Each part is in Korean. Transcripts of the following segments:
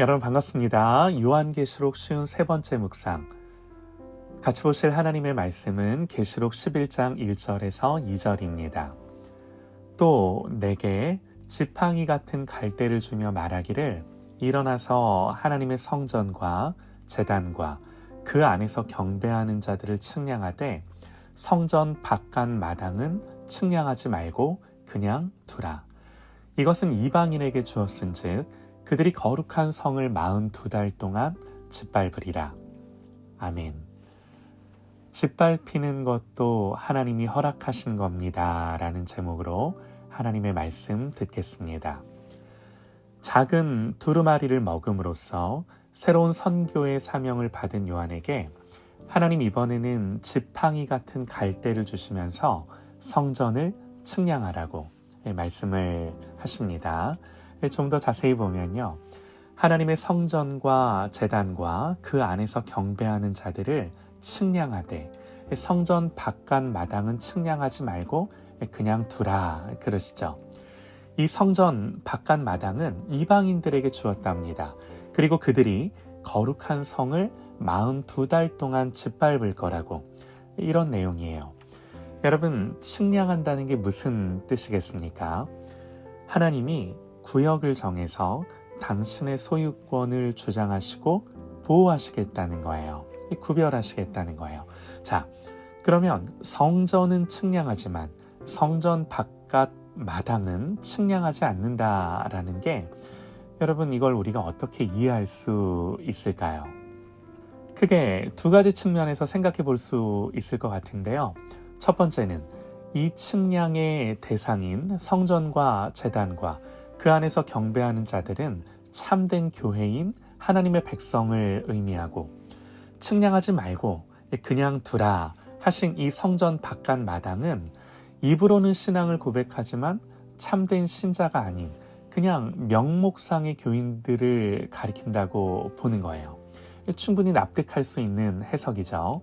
여러분 반갑습니다. 요한계시록 쉬운 세 번째 묵상. 같이 보실 하나님의 말씀은 계시록 11장 1절에서 2절입니다. 또 내게 지팡이 같은 갈대를 주며 말하기를 일어나서 하나님의 성전과 재단과 그 안에서 경배하는 자들을 측량하되 성전 바깥 마당은 측량하지 말고 그냥 두라. 이것은 이방인에게 주었은즉 그들이 거룩한 성을 마흔 두 달 동안 짓밟으리라. 아멘. 짓밟히는 것도 하나님이 허락하신 겁니다. 라는 제목으로 하나님의 말씀 듣겠습니다. 작은 두루마리를 먹음으로써 새로운 선교의 사명을 받은 요한에게 하나님 이번에는 지팡이 같은 갈대를 주시면서 성전을 측량하라고 말씀을 하십니다. 좀 더 자세히 보면요. 하나님의 성전과 재단과 그 안에서 경배하는 자들을 측량하되 성전 바깥 마당은 측량하지 말고 그냥 두라 그러시죠. 이 성전 바깥 마당은 이방인들에게 주었답니다. 그리고 그들이 거룩한 성을 42달 동안 짓밟을 거라고 이런 내용이에요. 여러분, 측량한다는 게 무슨 뜻이겠습니까? 하나님이 구역을 정해서 당신의 소유권을 주장하시고 보호하시겠다는 거예요. 구별하시겠다는 거예요. 자, 그러면 성전은 측량하지만 성전 바깥 마당은 측량하지 않는다라는 게 여러분 이걸 우리가 어떻게 이해할 수 있을까요? 크게 두 가지 측면에서 생각해 볼 수 있을 것 같은데요. 첫 번째는 이 측량의 대상인 성전과 재단과 그 안에서 경배하는 자들은 참된 교회인 하나님의 백성을 의미하고 측량하지 말고 그냥 두라 하신 이 성전 바깥 마당은 입으로는 신앙을 고백하지만 참된 신자가 아닌 그냥 명목상의 교인들을 가리킨다고 보는 거예요. 충분히 납득할 수 있는 해석이죠.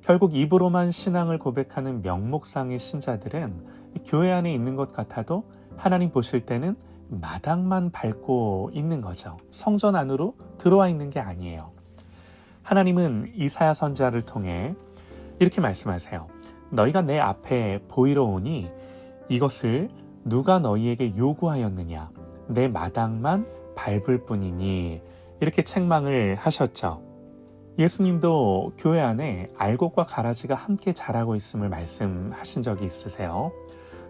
결국 입으로만 신앙을 고백하는 명목상의 신자들은 교회 안에 있는 것 같아도 하나님 보실 때는 마당만 밟고 있는 거죠. 성전 안으로 들어와 있는 게 아니에요. 하나님은 이사야 선자를 통해 이렇게 말씀하세요. 너희가 내 앞에 보이러 오니 이것을 누가 너희에게 요구하였느냐? 내 마당만 밟을 뿐이니 이렇게 책망을 하셨죠. 예수님도 교회 안에 알곡과 가라지가 함께 자라고 있음을 말씀하신 적이 있으세요.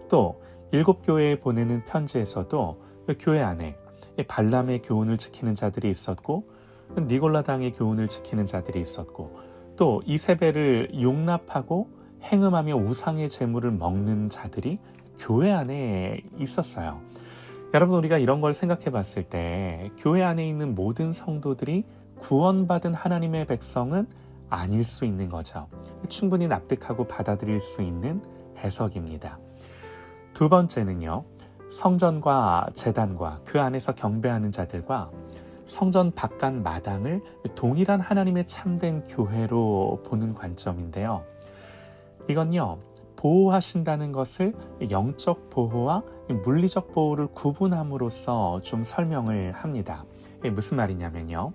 또 일곱 교회에 보내는 편지에서도 교회 안에 발람의 교훈을 지키는 자들이 있었고 니골라당의 교훈을 지키는 자들이 있었고 또 이세벨을 용납하고 행음하며 우상의 재물을 먹는 자들이 교회 안에 있었어요. 여러분 우리가 이런 걸 생각해 봤을 때 교회 안에 있는 모든 성도들이 구원받은 하나님의 백성은 아닐 수 있는 거죠. 충분히 납득하고 받아들일 수 있는 해석입니다. 두 번째는요. 성전과 재단과 그 안에서 경배하는 자들과 성전 바깥 마당을 동일한 하나님의 참된 교회로 보는 관점인데요. 이건요, 보호하신다는 것을 영적 보호와 물리적 보호를 구분함으로써 좀 설명을 합니다. 무슨 말이냐면요.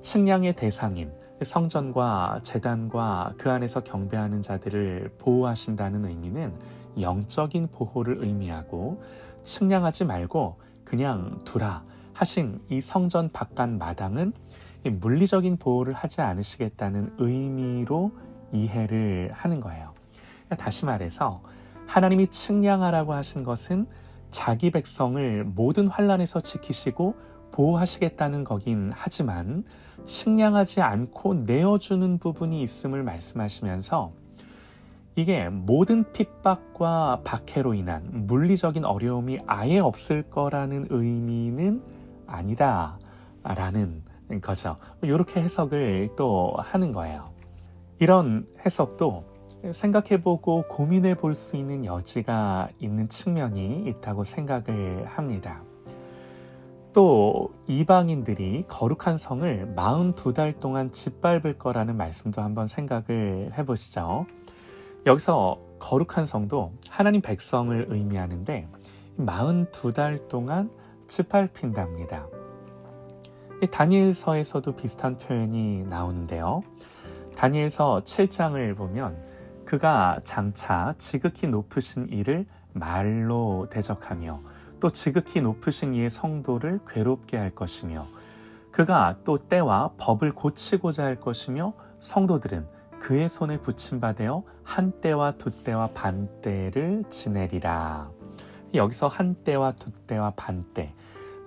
측량의 대상인 성전과 재단과 그 안에서 경배하는 자들을 보호하신다는 의미는 영적인 보호를 의미하고 측량하지 말고 그냥 두라 하신 이 성전 바깥 마당은 물리적인 보호를 하지 않으시겠다는 의미로 이해를 하는 거예요. 다시 말해서 하나님이 측량하라고 하신 것은 자기 백성을 모든 환란에서 지키시고 보호하시겠다는 거긴 하지만 측량하지 않고 내어주는 부분이 있음을 말씀하시면서 이게 모든 핍박과 박해로 인한 물리적인 어려움이 아예 없을 거라는 의미는 아니다. 라는 거죠. 이렇게 해석을 또 하는 거예요. 이런 해석도 생각해보고 고민해 볼 수 있는 여지가 있는 측면이 있다고 생각을 합니다. 또 이방인들이 거룩한 성을 42달 동안 짓밟을 거라는 말씀도 한번 생각을 해보시죠. 여기서 거룩한 성도 하나님 백성을 의미하는데 42달 동안. 이 다니엘서에서도 비슷한 표현이 나오는데요. 다니엘서 7장을 보면 그가 장차 지극히 높으신 이를 말로 대적하며 또 지극히 높으신 이의 성도를 괴롭게 할 것이며 그가 또 때와 법을 고치고자 할 것이며 성도들은 그의 손에 붙임받아 한 때와 두 때와 반 때를 지내리라. 여기서 한 때와 두 때와 반 때,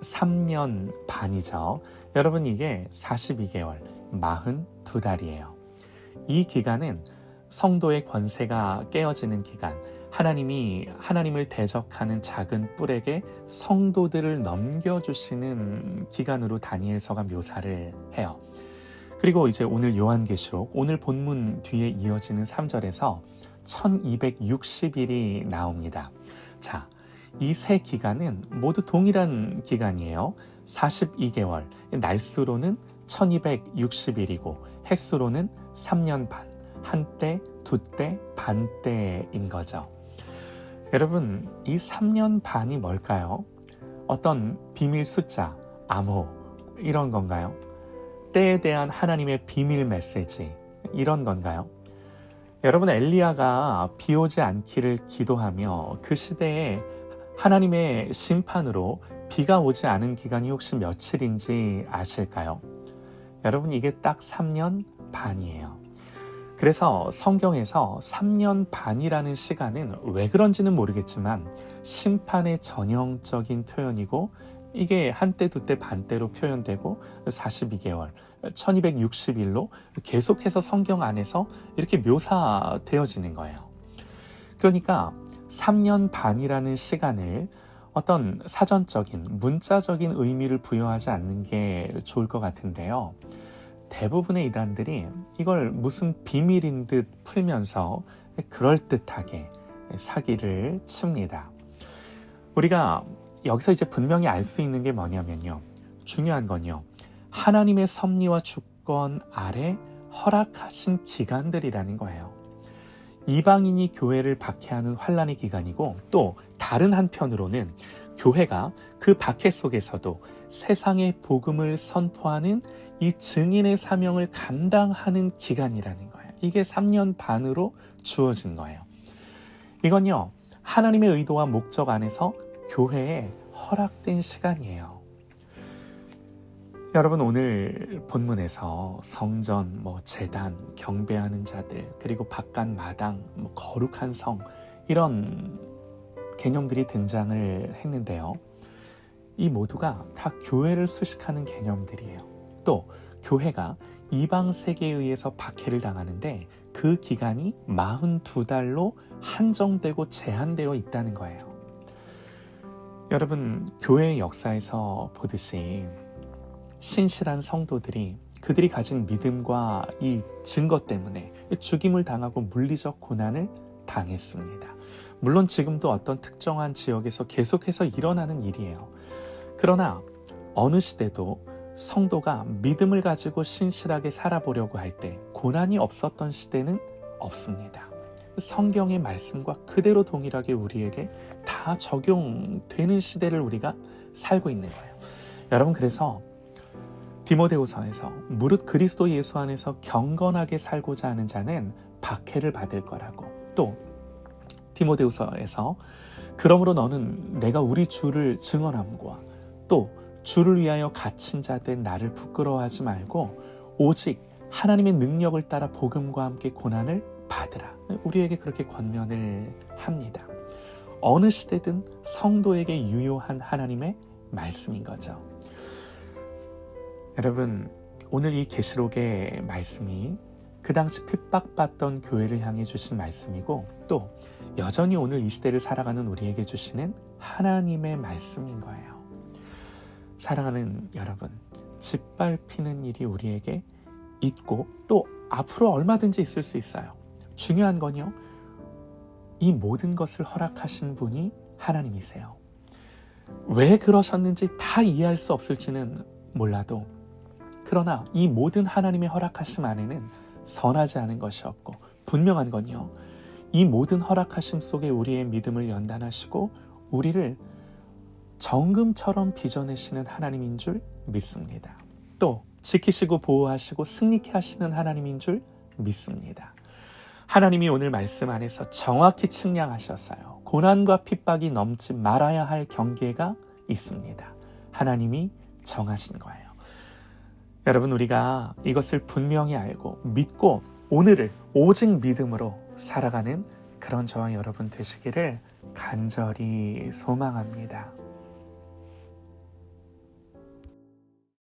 3년 반이죠. 여러분 이게 42개월, 42달이에요. 이 기간은 성도의 권세가 깨어지는 기간, 하나님이 하나님을 대적하는 작은 뿔에게 성도들을 넘겨주시는 기간으로 다니엘서가 묘사를 해요. 그리고 이제 오늘 요한계시록, 오늘 본문 뒤에 이어지는 3절에서 1260일이 나옵니다. 자, 이 세 기간은 모두 동일한 기간이에요. 42개월, 날수로는 1260일이고, 햇수로는 3년 반, 한 때, 두 때, 반 때인 거죠. 여러분, 이 3년 반이 뭘까요? 어떤 비밀 숫자, 암호, 이런 건가요? 때에 대한 하나님의 비밀 메시지, 이런 건가요? 여러분, 엘리야가 비 오지 않기를 기도하며 그 시대에 하나님의 심판으로 비가 오지 않은 기간이 혹시 며칠인지 아실까요? 여러분, 이게 딱 3년 반이에요. 그래서 성경에서 3년 반이라는 시간은 왜 그런지는 모르겠지만 심판의 전형적인 표현이고 이게 한때 두때 반때로 표현되고 42개월 1260일로 계속해서 성경 안에서 이렇게 묘사되어지는 거예요. 그러니까 3년 반이라는 시간을 어떤 사전적인 문자적인 의미를 부여하지 않는 게 좋을 것 같은데요. 대부분의 이단들이 이걸 무슨 비밀인 듯 풀면서 그럴듯하게 사기를 칩니다. 우리가 여기서 이제 분명히 알 수 있는 게 뭐냐면요. 중요한 건요. 하나님의 섭리와 주권 아래 허락하신 기간들이라는 거예요. 이방인이 교회를 박해하는 환란의 기간이고 또 다른 한편으로는 교회가 그 박해 속에서도 세상의 복음을 선포하는 이 증인의 사명을 감당하는 기간이라는 거예요. 이게 3년 반으로 주어진 거예요. 이건요, 하나님의 의도와 목적 안에서 교회에 허락된 시간이에요. 여러분 오늘 본문에서 성전, 뭐 재단, 경배하는 자들, 그리고 바깥 마당, 뭐 거룩한 성 이런 개념들이 등장을 했는데요. 이 모두가 다 교회를 수식하는 개념들이에요. 또 교회가 이방 세계에 의해서 박해를 당하는데 그 기간이 42달로 한정되고 제한되어 있다는 거예요. 여러분, 교회의 역사에서 보듯이 신실한 성도들이 그들이 가진 믿음과 이 증거 때문에 죽임을 당하고 물리적 고난을 당했습니다. 물론 지금도 어떤 특정한 지역에서 계속해서 일어나는 일이에요. 그러나 어느 시대도 성도가 믿음을 가지고 신실하게 살아보려고 할 때 고난이 없었던 시대는 없습니다. 성경의 말씀과 그대로 동일하게 우리에게 다 적용되는 시대를 우리가 살고 있는 거예요. 여러분 그래서 디모데후서에서 무릇 그리스도 예수 안에서 경건하게 살고자 하는 자는 박해를 받을 거라고 또 디모데후서에서 그러므로 너는 내가 우리 주를 증언함과 또 주를 위하여 갇힌 자 된 나를 부끄러워하지 말고 오직 하나님의 능력을 따라 복음과 함께 고난을 받으라. 우리에게 그렇게 권면을 합니다. 어느 시대든 성도에게 유효한 하나님의 말씀인 거죠. 여러분, 오늘 이 계시록의 말씀이 그 당시 핍박받던 교회를 향해 주신 말씀이고 또 여전히 오늘 이 시대를 살아가는 우리에게 주시는 하나님의 말씀인 거예요. 사랑하는 여러분, 짓밟히는 일이 우리에게 있고 또 앞으로 얼마든지 있을 수 있어요. 중요한 건요, 이 모든 것을 허락하신 분이 하나님이세요. 왜 그러셨는지 다 이해할 수 없을지는 몰라도, 그러나 이 모든 하나님의 허락하심 안에는 선하지 않은 것이 없고, 분명한 건요, 이 모든 허락하심 속에 우리의 믿음을 연단하시고, 우리를 정금처럼 빚어내시는 하나님인 줄 믿습니다. 또 지키시고 보호하시고 승리케 하시는 하나님인 줄 믿습니다. 하나님이 오늘 말씀 안에서 정확히 측량하셨어요. 고난과 핍박이 넘지 말아야 할 경계가 있습니다. 하나님이 정하신 거예요. 여러분, 우리가 이것을 분명히 알고 믿고 오늘을 오직 믿음으로 살아가는 그런 저와 여러분 되시기를 간절히 소망합니다.